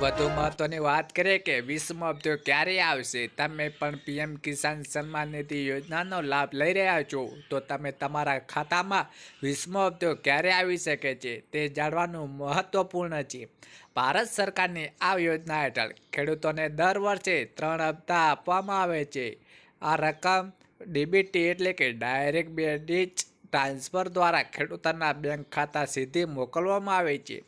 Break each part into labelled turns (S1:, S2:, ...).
S1: વધુ મહત્વની વાત કરીએ કે વીસમો હપ્તો ક્યારે આવશે? તમે પણ પીએમ કિસાન સન્માન નિધિ યોજનાનો લાભ લઈ રહ્યા છો. તો તમે તમારા ખાતામાં વીસમો હપ્તો ક્યારે આવી શકે છે તે જાણવાનું મહત્વપૂર્ણ છે. ભારત સરકારની આ યોજના હેઠળ ખેડૂતોને દર વર્ષે ત્રણ હપ્તા આપવામાં આવે છે. આ રકમ ડીબીટી એટલે કે ડાયરેક્ટ બેડિચ ટ્રાન્સફર દ્વારા ખેડૂતોના બેંક ખાતા સીધી મોકલવામાં આવે છે.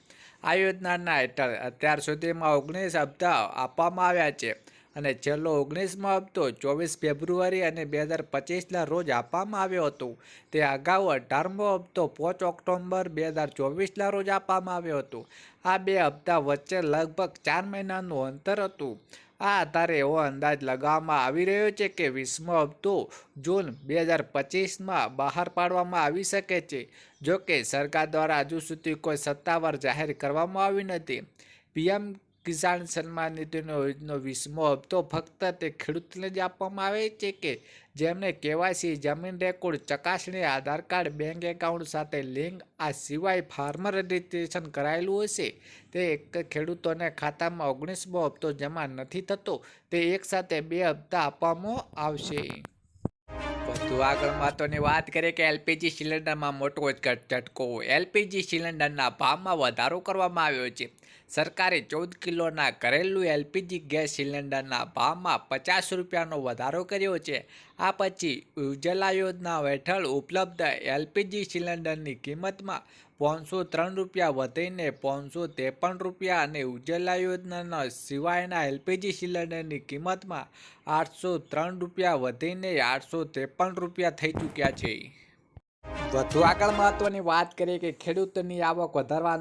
S1: આ યોજનાના હેઠળ અત્યાર સુધીમાં ઓગણીસ હપ્તા આપવામાં આવ્યા છે અને છેલ્લો ઓગણીસમો હપ્તો ચોવીસ ફેબ્રુઆરી અને બે હજાર પચીસના રોજ આપવામાં આવ્યો હતો. તે અગાઉ અઢારમો હપ્તો પાંચ ઓક્ટોબર બે હજાર ચોવીસના રોજ આપવામાં આવ્યો હતો. આ બે હપ્તા વચ્ચે લગભગ ચાર મહિનાનું અંતર હતું. આ આધારે એવો અંદાજ લગાવવામાં આવી રહ્યો છે કે વીસમો હપ્તો જૂન બે હજાર પચીસમાં બહાર પાડવામાં આવી શકે છે? જો કે સરકાર દ્વારા હજુ સુધી કોઈ સત્તાવાર જાહેર કરવામાં આવી નથી. પીએમ કિસાન સન્માન નિધિનો યોજનો વીસમો હપ્તો ફક્ત તે ખેડૂતને જ આપવામાં આવે છે કે જેમને કેવાયસી જમીન રેકોર્ડ, ચકાસણી, આધાર કાર્ડ, બેંક એકાઉન્ટ સાથે લિંક, આ સિવાય ફાર્મર રજિસ્ટ્રેશન કરાયેલું હશે. તે એક ખેડૂતોને ખાતામાં ઓગણીસમો હપ્તો જમા નથી થતો. તે એકસાથે બે હપ્તા આપવામાં આવશે. વધુ આગળ વાત કરીએ કે એલપીજી સિલિન્ડરમાં મોટો જ ઝટકો એલપીજી સિલિન્ડરના ભાવમાં વધારો કરવામાં આવ્યો છે. સરકારે ચૌદ કિલોના ઘરેલું એલપીજી ગેસ સિલિન્ડરના ભાવમાં પચાસ રૂપિયાનો વધારો કર્યો છે. આ પછી ઉજ્જવલા યોજના હેઠળ ઉપલબ્ધ એલપીજી સિલિન્ડરની કિંમતમાં પાંચસો ત્રણ રૂપિયા વધીને પાંચસો ત્રેપન રૂપિયા અને ઉજ્જવલા યોજનાના સિવાયના એલપીજી સિલિન્ડરની કિંમતમાં આઠસો ત્રણ રૂપિયા વધીને આઠસો ત્રેપન રૂપિયા થઈ ચૂક્યા છે. વધુ આગળ મહત્વની વાત કરીએ કે ખેડૂતોની આવક વધારવા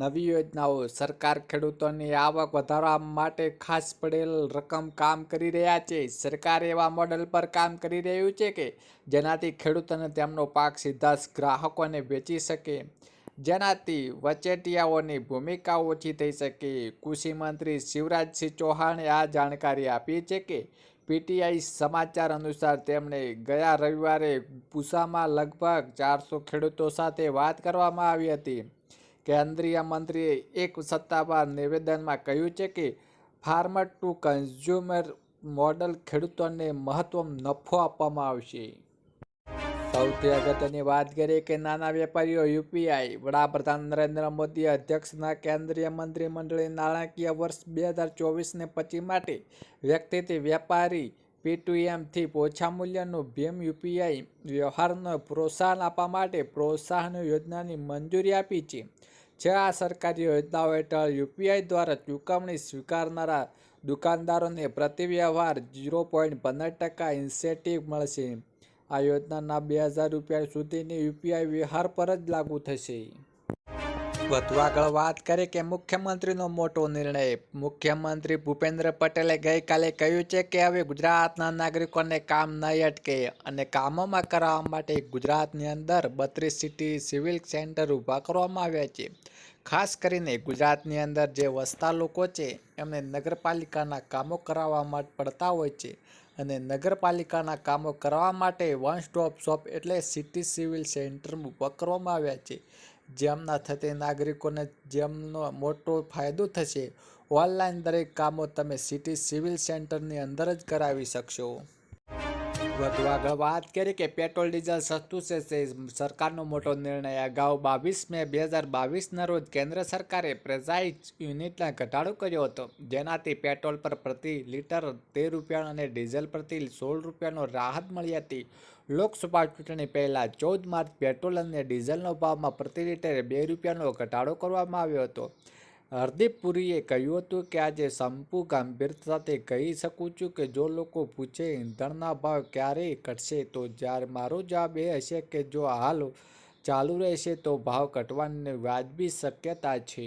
S1: નવી યોજનાઓ. સરકાર ખેડૂતોની આવક વધારવા માટે ખાસ પડેલ રકમ કામ કરી રહ્યા છે. સરકાર એવા મોડલ પર કામ કરી રહ્યું છે કે જેનાથી ખેડૂતોને તેમનો પાક સીધા જ ગ્રાહકોને વેચી શકે. જેનાથી વચેટિયાઓની ભૂમિકા ઓછી થઈ શકે. કૃષિ મંત્રી શિવરાજસિંહ ચૌહાણે આ જાણકારી આપી છે કે પીટીઆઈ સમાચાર અનુસાર તેમણે ગયા રવિવારે પૂસામાં લગભગ ચારસો ખેડૂતો સાથે વાત કરવામાં આવી હતી. કેન્દ્રીય મંત્રીએ એક સત્તાવાર નિવેદનમાં કહ્યું છે કે, ફાર્મર ટુ કન્ઝ્યુમર મોડલ ખેડૂતોને મહત્વ નફો આપવામાં આવશે. સૌથી અગત્યની વાત કરીએ કે નાના વેપારીઓ યુપીઆઈ વડાપ્રધાન નરેન્દ્ર મોદી અધ્યક્ષના કેન્દ્રીય મંત્રીમંડળે નાણાકીય વર્ષ બે હજાર ચોવીસને પચીસ માટે વ્યક્તિથી વેપારી પીટુએમથી ઓછા મૂલ્યનું ભીમ યુપીઆઈ વ્યવહારને પ્રોત્સાહન આપવા માટે પ્રોત્સાહન યોજનાની મંજૂરી આપી છે. જે આ સરકારી યોજનાઓ હેઠળ યુપીઆઈ દ્વારા ચૂકવણી સ્વીકારનારા દુકાનદારોને પ્રતિ વ્યવહાર ઝીરો પોઈન્ટ પંદર ટકા ઇન્સેન્ટિવ મળશે. આ યોજનાના બે હજાર રૂપિયા સુધીની યુપીઆઈ વ્યવહાર પર જ લાગુ થશે. વધુ આગળ વાત કરીએ કે મુખ્યમંત્રીનો મોટો નિર્ણય. મુખ્યમંત્રી ભૂપેન્દ્ર પટેલે ગઈકાલે કહ્યું છે કે હવે ગુજરાતના નાગરિકોને કામ નહીં અટકે અને કામોમાં કરાવવા માટે ગુજરાતની અંદર બત્રીસ સિટી સિવિલ સેન્ટર ઊભા કરવામાં આવ્યા છે. ખાસ કરીને ગુજરાતની અંદર જે વસતા લોકો છે એમને નગરપાલિકાના કામો કરાવવા પડતા હોય છે. અને નગરપાલિકાના કામો કરવા માટે વન સ્ટોપ શોપ એટલે સિટી સિવિલ સેન્ટર ઊભા આવ્યા છે. જેમના થતી નાગરિકોને જેમનો મોટો ફાયદો થશે ઓનલાઈન દરેક કામો તમે સિટી સિવિલ સેન્ટરની અંદર જ કરાવી શકશો. વધુ આગળ વાત કરીએ કે પેટ્રોલ, ડીઝલ સસ્તું છે, તે સરકારનો મોટો નિર્ણય. અગાઉ બાવીસ મે બે હજાર બાવીસના રોજ કેન્દ્ર સરકારે પ્રેઝાઇઝ યુનિટના ઘટાડો કર્યો હતો. જેનાથી પેટ્રોલ પર પ્રતિ લીટર તેર રૂપિયા અને ડીઝલ પ્રતિ સોળ રૂપિયાનો રાહત મળી હતી. લોકસભા ચૂંટણી પહેલાં ચૌદ માર્ચ પેટ્રોલ અને ડીઝલનો ભાવમાં પ્રતિ લીટરે બે રૂપિયાનો ઘટાડો કરવામાં આવ્યો હતો. હરદીપ પુરીએ કહ્યું હતું કે આજે સંપુ ગંભીરતાથી કહી શકું છું કે જો લોકો પૂછે ઈંધણના ભાવ ક્યારે ઘટશે, તો જ્યારે મારો જવાબ એ હશે કે જો હાલ ચાલુ રહેશે, તો ભાવ ઘટવાની વાજબી શક્યતા છે.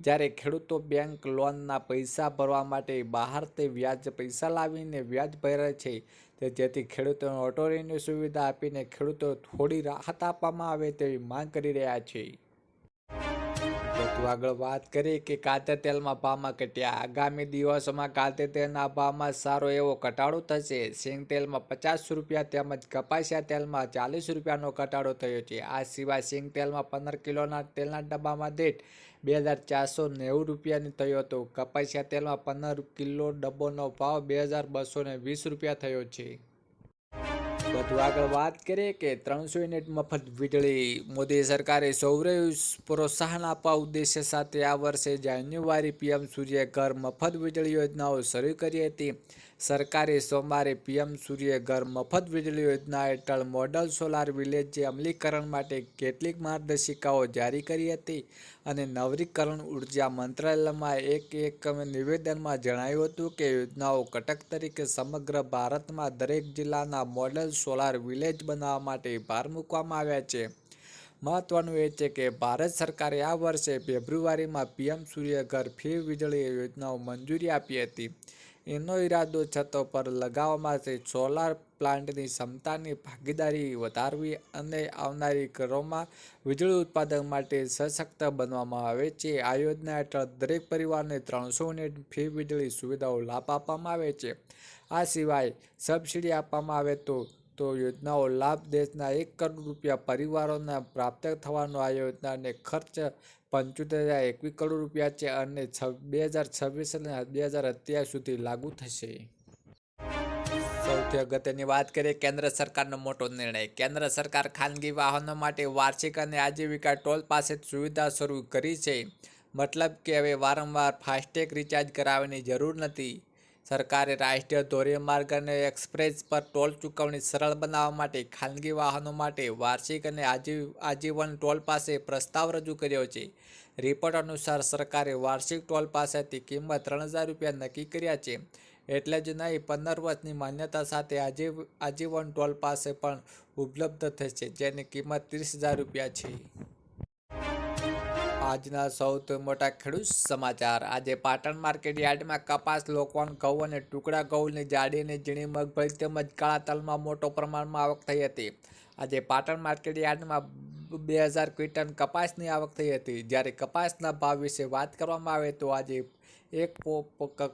S1: જ્યારે ખેડૂતો બેંક લોનના પૈસા ભરવા માટે બહારથી વ્યાજ પૈસા લાવીને વ્યાજ ભરે છે, તે જેથી ખેડૂતોને ઓટો રિન્યૂ સુવિધા આપીને ખેડૂતો થોડી રાહત આપવામાં આવે તેવી માંગ કરી રહ્યા છે. વધુ આગળ વાત કરીએ કે કાતે તેલમાં ભાવમાં ઘટ્યા આગામી દિવસોમાં કાતે તેલના ભાવમાં સારો એવો ઘટાડો થશે. સિંગ તેલમાં પચાસ રૂપિયા તેમજ કપાસિયા તેલમાં ચાલીસ રૂપિયાનો ઘટાડો થયો છે. આ સિવાય સિંગ તેલમાં પંદર કિલોના તેલના ડબ્બામાં દીઠ બે હજાર ચારસો નેવું રૂપિયાની થયો હતો. કપાસિયા તેલમાં પંદર કિલો ડબ્બોનો ભાવ બે હજાર બસો વીસ રૂપિયા થયો છે. વધુ આગળ વાત કરીએ કે ત્રણસો યુનિટ મફત વીજળી મોદી સરકારે સૌર પ્રોત્સાહન આપવા ઉદ્દેશ્ય સાથે આ વર્ષે જાન્યુઆરી પીએમ સૂર્ય ઘર મફત વીજળી યોજનાઓ શરૂ કરી હતી. સરકારે સોમવારે પીએમ સૂર્ય ઘર મફત વીજળી યોજના હેઠળ મોડલ સોલાર વિલેજ અમલીકરણ માટે કેટલીક માર્ગદર્શિકાઓ જારી કરી હતી અને નવરીકરણ ઊર્જા મંત્રાલયમાં એક એક નિવેદનમાં જણાવ્યું હતું કે યોજનાઓ ઘટક તરીકે સમગ્ર ભારતમાં દરેક જિલ્લાના મોડલ સોલાર વિલેજ બનાવવા માટે ભાર મૂકવામાં આવ્યા છે. મહત્વનું એ છે કે ભારત સરકારે આ વર્ષે ફેબ્રુઆરીમાં પીએમ સૂર્ય ઘર ફી વીજળી યોજનાઓ મંજૂરી આપી હતી. એનો ઈરાદો છતો પર લગાવવામાં છે સોલાર પ્લાન્ટની ક્ષમતાની ભાગીદારી વધારવી અને આવનારી ઘરોમાં વીજળી ઉત્પાદન માટે સશક્ત બનવામાં આવે છે. આ યોજના હેઠળ દરેક પરિવારને ત્રણસો યુનિટ ફી વીજળી સુવિધાઓ લાભ આપવામાં આવે છે. આ સિવાય સબસિડી આપવામાં આવે તો તો યોજનાઓ લાભ દેશના એક કરોડ રૂપિયા પરિવારોને પ્રાપ્ત થવાનો આ યોજનાને ખર્ચ પંચોતેર હજાર એકવીસ કરોડ રૂપિયા છે અને બે હજાર છવ્વીસ અને બે હજાર અત્યાર સુધી લાગુ થશે. સૌથી અગત્યની વાત કરીએ કેન્દ્ર સરકારનો મોટો નિર્ણય. કેન્દ્ર સરકાર ખાનગી વાહનો માટે વાર્ષિક અને આજીવિકા ટોલ પાસે સુવિધા શરૂ કરી છે. મતલબ કે હવે વારંવાર ફાસ્ટેગ રિચાર્જ કરાવવાની જરૂર નથી. સરકારે રાષ્ટ્રીય ધોરીમાર્ગ અને એક્સપ્રેસ પર ટોલ ચૂકવણી સરળ બનાવવા માટે ખાનગી વાહનો માટે વાર્ષિક અને આજી આજીવન ટોલ પાસે પ્રસ્તાવ રજૂ કર્યો છે. રિપોર્ટ અનુસાર સરકારે વાર્ષિક ટોલ પાસેથી કિંમત ત્રણ હજાર રૂપિયા નક્કી કર્યા છે. એટલે જ નહીં, પંદર વર્ષની માન્યતા સાથે આજી આજીવન ટોલ પાસે પણ ઉપલબ્ધ થશે, જેની કિંમત ત્રીસ હજાર રૂપિયા છે. આજના સૌથી મોટા ખેડૂત સમાચાર. આજે પાટણ માર્કેટ યાર્ડમાં કપાસ લોકવાન ઘઉં અને ટુકડા ઘઉંની જાડી અને ઝીણી મગફળી તેમજ કાળા તલમાં મોટો પ્રમાણમાં આવક થઈ હતી. આજે પાટણ માર્કેટ યાર્ડમાં બે હજાર ક્વિન્ટલ કપાસની આવક થઈ હતી. જ્યારે કપાસના ભાવ વિશે વાત કરવામાં આવે તો આજે એક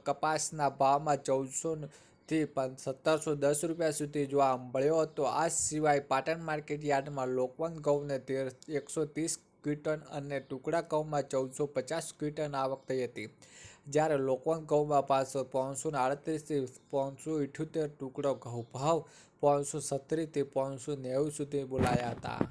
S1: કપાસના ભાવમાં ચૌદસો થી સત્તરસો દસ રૂપિયા સુધી જોવા મળ્યો હતો. આ સિવાય પાટણ માર્કેટ યાર્ડમાં લોકવંત ઘઉંને તેર, એકસો ત્રીસ ક્વિન્ટલ અને ટુકડા ઘઉંમાં ચૌદસો પચાસ ક્વિટન આવક થઈ હતી જ્યારે લોકવન ઘઉંમાં પાછો પાંચસો આડત્રીસથી પાંચસો ઇઠ્યોતેર ટુકડો ઘઉં ભાવ પાંચસો સત્તરીથી પાંચસો નેવું સુધી બોલાયા હતા.